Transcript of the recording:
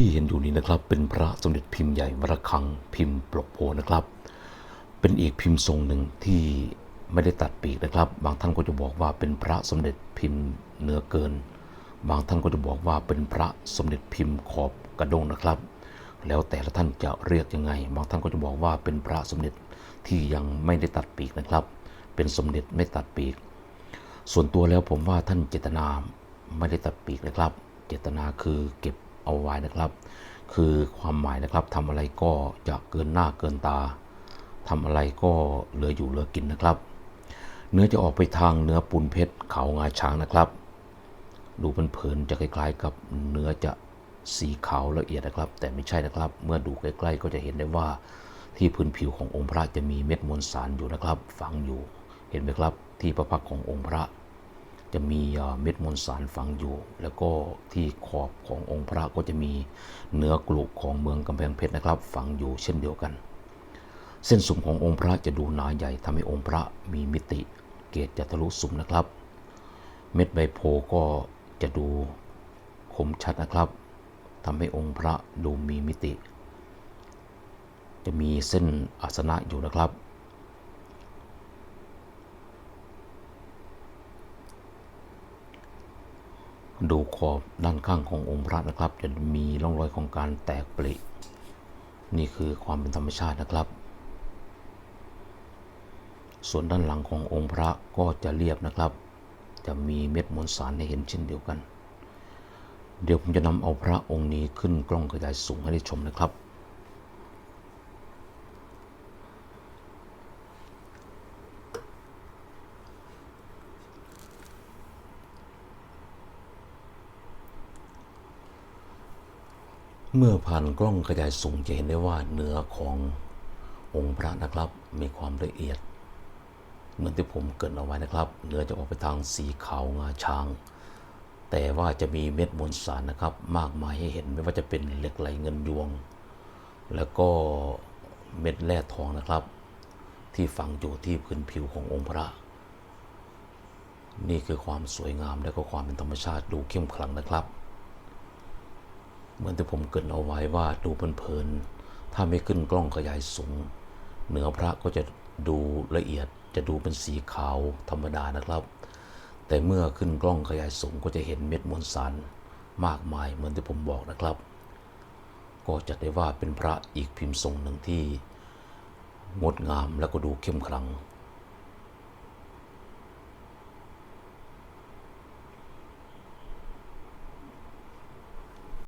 ที่เห็นอยู่นี้นะครับ เป็นพระสมเด็จพิมพ์ใหญ่วรคังพิมพ์ปลกโพนะครับ เป็นอีกพิมพ์ทรงหนึ่งที่ไม่ได้ตัดปีกนะครับ บางท่านก็จะบอกว่าเป็นพระสมเด็จพิมพ์เนื้อเกิน บางท่านก็จะบอกว่าเป็นพระสมเด็จพิมพ์ขอบกระดงนะครับ แล้วแต่ละท่านจะเรียกยังไง บางท่านก็จะบอกว่าเป็นพระสมเด็จที่ยังไม่ได้ตัดปีกนะครับ เป็นสมเด็จไม่ตัดปีก ส่วนตัวแล้วผมว่าท่านเจตนาไม่ได้ตัดปีกนะครับ เจตนาคือเก็บ เอาไว้นะครับ คือความหมายนะครับทำอะไรก็จะเกินหน้าเกินตาทำอะไรก็เหลืออยู่เหลือกินนะครับ เนื้อจะออกไปทางเนื้อปูนเพชรเขางาช้างนะครับ ดูเผินๆจะคล้ายๆ กับเนื้อจะสีขาวละเอียดนะครับ แต่ไม่ใช่นะครับ เมื่อดูใกล้ๆก็จะเห็นได้ว่าที่พื้นผิวขององค์พระจะมีเม็ดมวลสารอยู่นะครับ ฝังอยู่ เห็นไหมครับ ที่พระพักขององค์พระ จะมีเอ่อเม็ดมวลสารฝังอยู่ แล้วก็ที่ขอบขององค์พระก็จะมีเนื้อกลุกของเมืองกำแพงเพชรนะครับ ฝังอยู่เช่นเดียวกัน เส้นสุ่มขององค์พระจะดูหนาใหญ่ทำให้องค์พระมีมิติ เกศจะทะลุสุ่มนะครับ เม็ดใบโพก็จะดูคมชัดนะครับทำให้องค์พระดูมีมิติ จะมีเส้นอาสนะอยู่นะครับ ดูขอบด้านข้างขององค์พระนะครับ จะมีร่องรอยของการแตกปรินี่คือความเป็นธรรมชาตินะครับ ส่วนด้านหลังขององค์พระก็จะเรียบนะครับ จะมีเม็ดมวลสารให้เห็นเช่นเดียวกัน เดี๋ยวผมจะนำเอาพระองค์นี้ขึ้นกล้องขยายสูงให้ได้ชมนะครับ เมื่อผ่านกล้องขยายสูงจะเห็นได้ว่าเนื้อขององค์พระนะครับมีความละเอียด เหมือนที่ผมเกิดเอาไว้นะครับ เนื้อจะออกไปทางสีขาวงาช้าง แต่ว่าจะมีเม็ดมวลสารนะครับ มากมายให้เห็นไม่ว่าจะเป็นเหล็กไหลเงินยวง แล้วก็เม็ดแร่ทองนะครับ ที่ฝังอยู่ที่พื้นผิวขององค์พระ นี่คือความสวยงามและก็ความเป็นธรรมชาติดูเข้มขลังนะครับ เหมือนที่ผมเกรินเอาไว้ว่าดูเพลินๆถ้าไม่ขึ้นกล้องขยายสูง เหนือพระก็จะดูละเอียดจะดูเป็นสีขาวธรรมดานะครับ แต่เมื่อขึ้นกล้องขยายสูงก็จะเห็นเม็ดมวลสารมากมายเหมือนที่ผมบอกนะครับ ก็จะได้ว่าเป็นพระอีกพิมพ์ทรงหนึ่งที่ งดงามแล้วก็ดูเข้มขลัง